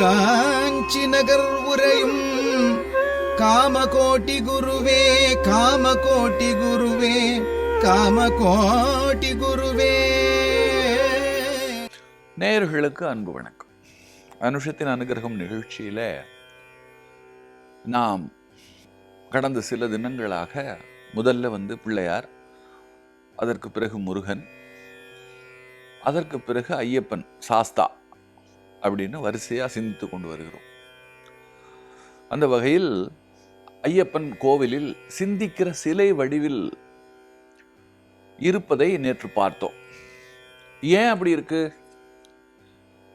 காஞ்சி நகர் உரையும் காமகோட்டி குருவே காமகோட்டி குருவே காமகோட்டி குருவே. நேயர்களுக்கு அன்பு வணக்கம். அனுஷத்தின் அனுகிரகம் நிகழ்ச்சியில நாம் கடந்த சில தினங்களாக முதல்ல வந்து பிள்ளையார் அதற்கு பிறகு முருகன் அதற்கு பிறகு ஐயப்பன் சாஸ்தா. அப்படின்னு வரிசையாக சிந்தித்து கொண்டு வருகிறோம். அந்த வகையில் ஐயப்பன் கோவிலில் சிந்திக்கிற சிலை வடிவில் இருப்பதை நேற்று பார்த்தோம். ஏன் அப்படி இருக்கு?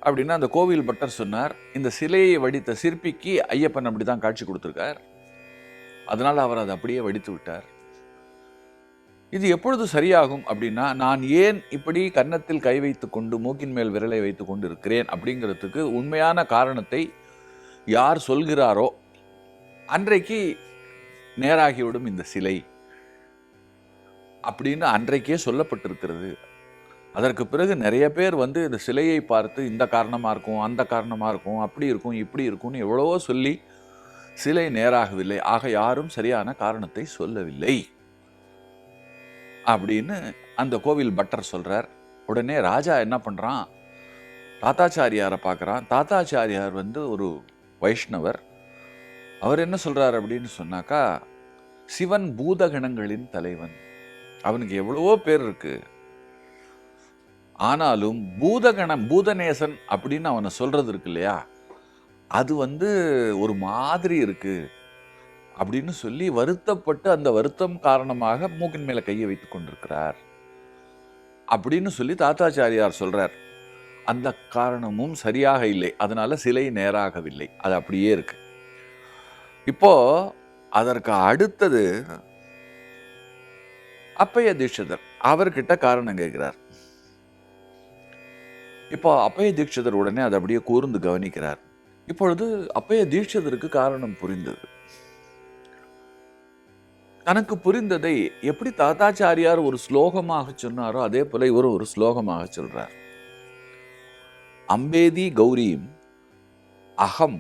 அப்படின்னா அந்த கோவில் பட்டர் சொன்னார் இந்த சிலையை வடித்த சிற்பிக்கு ஐயப்பன் அப்படி தான் காட்சி கொடுத்துருக்கார். அதனால் அவர் அதை அப்படியே வடித்து விட்டார். இது எப்பொழுது சரியாகும் அப்படின்னா நான் ஏன் இப்படி கன்னத்தில் கை வைத்து கொண்டு மூக்கின் மேல் விரலை வைத்து கொண்டு இருக்கிறேன் அப்படிங்கிறதுக்கு உண்மையான காரணத்தை யார் சொல்கிறாரோ அன்றைக்கு நேராகிவிடும் இந்த சிலை அப்படின்னு அன்றைக்கே சொல்லப்பட்டிருக்கிறது. அதற்கு பிறகு நிறைய பேர் வந்து இந்த சிலையை பார்த்து இந்த காரணமாக இருக்கும் அந்த காரணமாக இருக்கும் அப்படி இருக்கும் இப்படி இருக்கும்னு எவ்வளவோ சொல்லி சிலை நேராகவில்லை. ஆக யாரும் சரியான காரணத்தை சொல்லவில்லை. அப்படின்னு அந்த கோவில் பட்டர் சொல்கிறார் உடனே ராஜா என்ன பண்ணுறான் தாத்தாச்சாரியாரை பார்க்குறான். தாத்தாச்சாரியார் வந்து ஒரு வைஷ்ணவர். அவர் என்ன சொல்கிறார் அப்படின்னு சொன்னாக்கா சிவன் பூதகணங்களின் தலைவன். அவனுக்கு எவ்வளவோ பேர் இருக்கு. ஆனாலும் பூதகணம் பூதநேசன் அப்படின்னு அவனை சொல்றது இருக்கு இல்லையா? அது வந்து ஒரு மாதிரி இருக்குது அப்படின்னு சொல்லி வருத்தப்பட்டு அந்த வருத்தம் காரணமாக மூக்கின் மேலே கையை வைத்துக் கொண்டிருக்கிறார். அப்படின்னு சொல்லி தாத்தாச்சாரியார் சொல்கிறார் அந்த காரணமும் சரியாக இல்லை. அதனால் சிலை நேராகவில்லை. அது அப்படியே இருக்கு. இப்போ அதற்கு அடுத்தது அப்பைய தீட்சிதர். அவர்கிட்ட காரணம் கேட்கிறார். இப்போ அப்பைய தீட்சிதர் உடனே அதை அப்படியே கூர்ந்து கவனிக்கிறார். இப்பொழுது அப்பைய தீட்சிதருக்கு காரணம் புரிந்தது. தனக்கு புரிந்ததை எப்படி தாத்தாச்சாரியார் ஒரு ஸ்லோகமாக சொன்னாரோ அதே போல இவரும் ஒரு ஸ்லோகமாக சொல்றார். அம்பேதி கௌரீம் அகம்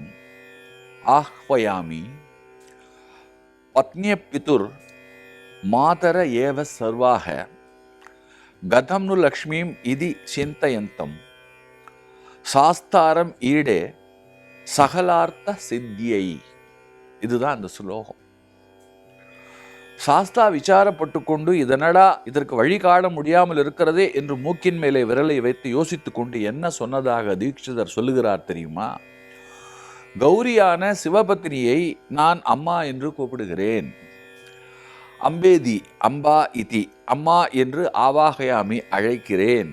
ஆஹ்வயாமி பத்னிய பிதுர் மாதர ஏவ சர்வாக கதம் நு லக்ஷ்மீம் இதி சிந்தயந்தம் சாஸ்தாரம் ஈடே சகலார்த்த சித்தியை. இதுதான் அந்த ஸ்லோகம். சாஸ்தா விசாரப்பட்டு கொண்டு இதனடா இதற்கு வழி காண முடியாமல் இருக்கிறதே என்று மூக்கின் மேலே விரலை வைத்து யோசித்து கொண்டு என்ன சொன்னதாக தீட்சிதர் சொல்லுகிறார் தெரியுமா? கௌரியான சிவபத்னியை நான் அம்மா என்று கூப்பிடுகிறேன். அம்பேதி அம்பா இதி அம்மா என்று ஆவாகயாமி அழைக்கிறேன்.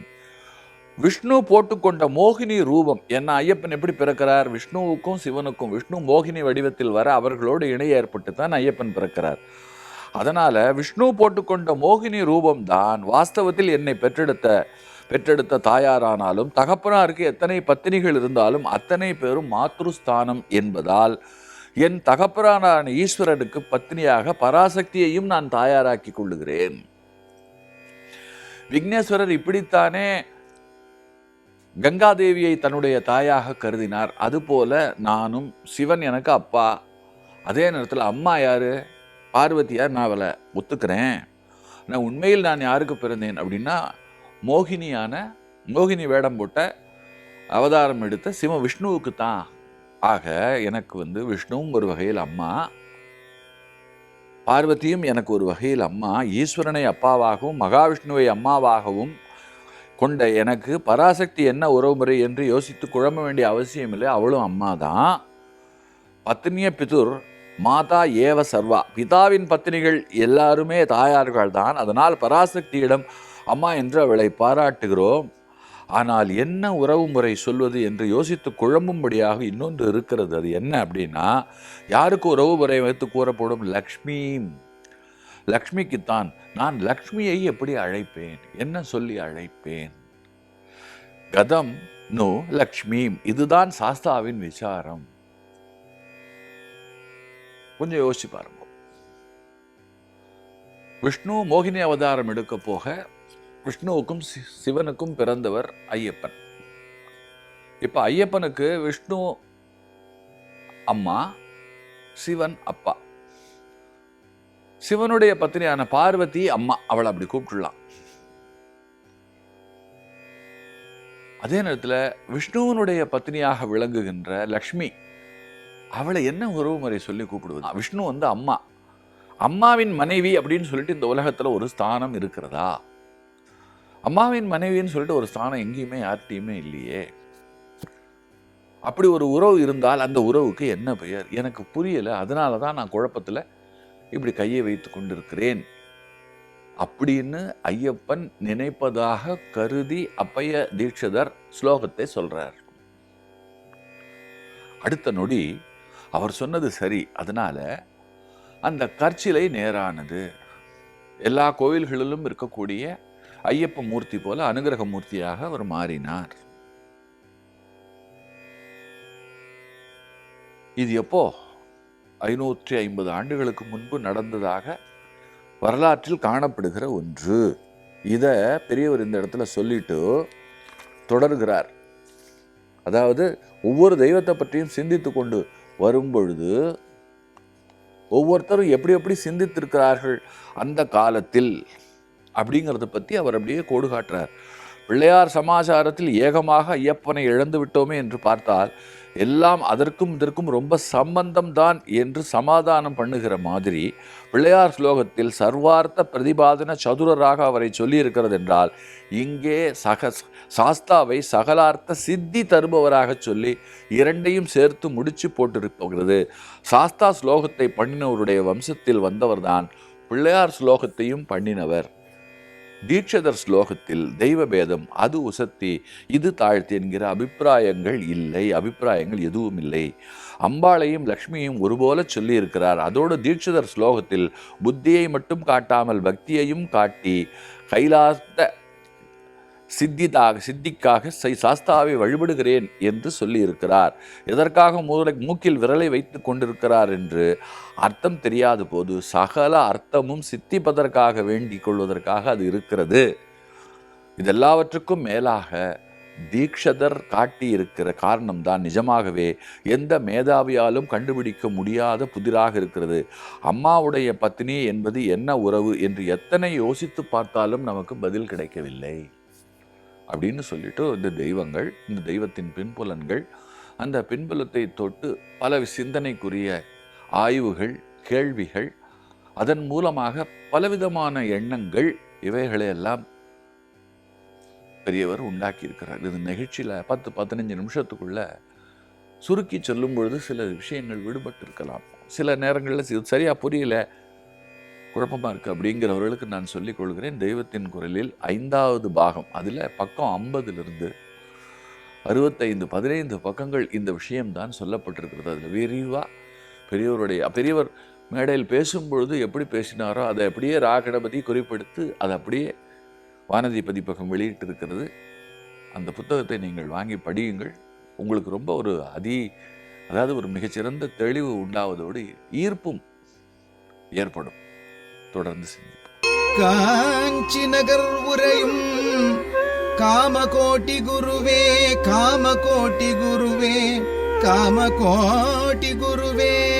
விஷ்ணு போட்டுக்கொண்ட மோகினி ரூபம் என்ன ஐயப்பன் எப்படி பிறக்கிறார்? விஷ்ணுவுக்கும் சிவனுக்கும் விஷ்ணு மோகினி வடிவத்தில் வர அவர்களோடு இணை ஏற்பட்டு தான் ஐயப்பன் பிறக்கிறார். அதனால் விஷ்ணு போட்டுக்கொண்ட மோகினி ரூபம்தான் வாஸ்தவத்தில் என்னை பெற்றெடுத்த பெற்றெடுத்த தாயாரானாலும் தகப்பனாருக்கு எத்தனை பத்தினிகள் இருந்தாலும் அத்தனை பேரும் மாத்ருஸ்தானம் என்பதால் என் தகப்பனான ஈஸ்வரனுக்கு பத்தினியாக பராசக்தியையும் நான் தாயாராக்கி கொள்ளுகிறேன். விக்னேஸ்வரர் இப்படித்தானே கங்காதேவியை தன்னுடைய தாயாக கருதினார். அதுபோல நானும் சிவன் எனக்கு அப்பா. அதே நேரத்தில் அம்மா யாரு? பார்வதியார் நான் அவளை ஒத்துக்கிறேன். நான் உண்மையில் நான் யாருக்கு பிறந்தேன்? அப்படின்னா மோகினியான மோகினி வேடம் போட்ட அவதாரம் எடுத்த சிவ விஷ்ணுவுக்கு தான் ஆக எனக்கு வந்து விஷ்ணுவும் ஒரு வகையில் அம்மா. பார்வதியும் எனக்கு ஒரு வகையில் அம்மா. ஈஸ்வரனை அப்பாவாகவும் மகாவிஷ்ணுவை அம்மாவாகவும் கொண்ட எனக்கு பராசக்தி என்ன உறவுமுறை என்று யோசித்து குழம்ப வேண்டிய அவசியம் இல்லை அவளும் அம்மா தான் பத்னிய பிதுர் மாதா ஏவ சர்வா. பிதாவின் பத்தினிகள் எல்லாருமே தாயார்கள் தான் அதனால் பராசக்தியிடம் அம்மா என்று அவளை பாராட்டுகிறோம். ஆனால் என்ன உறவு முறை சொல்வது என்று யோசித்து குழம்பும்படியாக இன்னொன்று இருக்கிறது. அது என்ன அப்படின்னா யாருக்கு உறவு முறை வைத்து கூறப்படும்? லக்ஷ்மி. லக்ஷ்மிக்குத்தான். நான் லக்ஷ்மியை எப்படி அழைப்பேன்? என்ன சொல்லி அழைப்பேன்? கதம் நோ லக்ஷ்மி. இதுதான் சாஸ்தாவின் விசாரம். கொஞ்சம் யோசிச்சு பாருங்க. விஷ்ணு மோகினி அவதாரம் எடுக்க போக விஷ்ணுவுக்கும் சிவனுக்கும் பிறந்தவர் ஐயப்பன். இப்போ ஐயப்பனுக்கு விஷ்ணு அம்மா சிவன் அப்பா. சிவனுடைய பத்தினியான பார்வதி அம்மா அவளை அப்படி கூப்பிட்டுலாம் அதே நேரத்தில் விஷ்ணுவனுடைய பத்தினியாக விளங்குகின்ற லக்ஷ்மி அவளை என்ன உறவு முறை சொல்லி கூப்பிடுவது? விஷ்ணு வந்து அம்மா. அம்மாவின் மனைவி அப்படின்னு சொல்லிட்டு இந்த உலகத்தில் ஒரு ஸ்தானம் இருக்கிறதா? அம்மாவின் மனைவின்னு சொல்லிட்டு ஒரு ஸ்தானம் எங்கேயுமே யார்கிட்டையுமே இல்லையே. அப்படி ஒரு உறவு இருந்தால் அந்த உறவுக்கு என்ன பெயர்? எனக்கு புரியலை. அதனால தான் நான் குழப்பத்தில் இப்படி கையை வைத்து கொண்டிருக்கிறேன். அப்படின்னு ஐயப்பன் நினைப்பதாக கருதி அப்பைய தீட்சிதர் ஸ்லோகத்தை சொல்றார். அடுத்த நொடி அவர் சொன்னது சரி. அதனால அந்த கற்சிலை நேரானது. எல்லா கோயில்களிலும் இருக்கக்கூடிய ஐயப்ப மூர்த்தி போல அனுகிரக மூர்த்தியாக அவர் மாறினார். இது எப்போ? ஐநூற்றி ஐம்பது ஆண்டுகளுக்கு முன்பு நடந்ததாக வரலாற்றில் காணப்படுகிற ஒன்று. இதை பெரியவர் இந்த இடத்துல சொல்லிட்டு தொடர்கிறார். அதாவது ஒவ்வொரு தெய்வத்தை பற்றியும் சிந்தித்து கொண்டு வரும்பொழுது ஒவ்வொருத்தரும் எப்படி எப்படி சிந்தித்திருக்கிறார்கள் அந்த காலத்தில் அப்படிங்கிறத பற்றி அவர் அப்படியே கோடு காட்டுறார். பிள்ளையார் சமாச்சாரத்தில் ஏகமாக ஐயப்பனை இழந்து விட்டோமே என்று பார்த்தால் எல்லாம் அதற்கும் இதற்கும் ரொம்ப சம்பந்தம் தான் என்று சமாதானம் பண்ணுகிற மாதிரி பிள்ளையார் ஸ்லோகத்தில் சர்வார்த்த பிரதிபாதன சதுரராக அவரை சொல்லியிருக்கிறது என்றால் இங்கே சக சாஸ்தாவை சகலார்த்த சித்தி தருபவராக சொல்லி இரண்டையும் சேர்த்து முடிச்சு போட்டிருக்கிறது. சாஸ்தா ஸ்லோகத்தை பண்ணினவருடைய வம்சத்தில் வந்தவர்தான் பிள்ளையார் ஸ்லோகத்தையும் பண்ணினவர். தீட்சதர் ஸ்லோகத்தில் தெய்வ பேதம் அது உசத்தி இது தாழ்த்தி என்கிற அபிப்பிராயங்கள் இல்லை. அபிப்பிராயங்கள் எதுவும் இல்லை. அம்பாளையும் லக்ஷ்மியும் ஒருபோல சொல்லியிருக்கிறார். அதோடு தீட்சிதர் ஸ்லோகத்தில் புத்தியை மட்டும் காட்டாமல் பக்தியையும் காட்டி கைலாத்த சித்திதாக சித்திக்காக சை சாஸ்தாவை வழிபடுகிறேன் என்று சொல்லியிருக்கிறார். எதற்காக முதலை மூக்கில் விரலை வைத்து கொண்டிருக்கிறார் என்று அர்த்தம் தெரியாத போது சகல அர்த்தமும் சித்திப்பதற்காக வேண்டிக் கொள்வதற்காக அது இருக்கிறது. இதெல்லாவற்றுக்கும் மேலாக தீக்ஷதர் காட்டியிருக்கிற காரணம்தான் நிஜமாகவே எந்த மேதாவியாலும் கண்டுபிடிக்க முடியாத புதிராக இருக்கிறது. அம்மாவுடைய பத்தினி என்பது என்ன உறவு என்று எத்தனை யோசித்து பார்த்தாலும் நமக்கு பதில் கிடைக்கவில்லை. அப்படின்னு சொல்லிட்டு இந்த தெய்வங்கள் இந்த தெய்வத்தின் பின்புலன்கள் அந்த பின்புலத்தை தொட்டு பல சிந்தனைக்குரிய ஆய்வுகள் கேள்விகள் அதன் மூலமாக பலவிதமான எண்ணங்கள் இவைகளையெல்லாம் பெரியவர் உண்டாக்கி இருக்கிறார் இது நிகழ்ச்சியில் பத்து பதினஞ்சு நிமிஷத்துக்குள்ள சுருக்கி சொல்லும் பொழுது சில விஷயங்கள் விடுபட்டு இருக்கலாம் சில நேரங்களில் இது சரியாக புரியல. குழப்பமாக இருக்குது அப்படிங்கிறவர்களுக்கு நான் சொல்லிக் கொள்கிறேன் தெய்வத்தின் குரலில் ஐந்தாவது பாகம். அதில் பக்கம் ஐம்பதுலேருந்து அறுபத்தைந்து பதினைந்து பக்கங்கள் இந்த விஷயம்தான் சொல்லப்பட்டிருக்கிறது. அதில் விரிவாக பெரியவருடைய பெரியவர் மேடையில் பேசும்பொழுது எப்படி பேசினாரோ அதை அப்படியே ராகணபதி குறிப்பெடுத்து அதை அப்படியே வானதி பதிப்பகம் வெளியிட்டிருக்கிறது. அந்த புத்தகத்தை நீங்கள் வாங்கி படியுங்கள். உங்களுக்கு ரொம்ப ஒரு அதி அதாவது ஒரு மிகச்சிறந்த தெளிவு உண்டாவதோடு ஈர்ப்பும் ஏற்படும். தொடர்ந்து சிந்திப்போம். காஞ்சி நகர் உரையும் காமகோட்டி குருவே காமகோட்டி குருவே காமகோட்டி குருவே.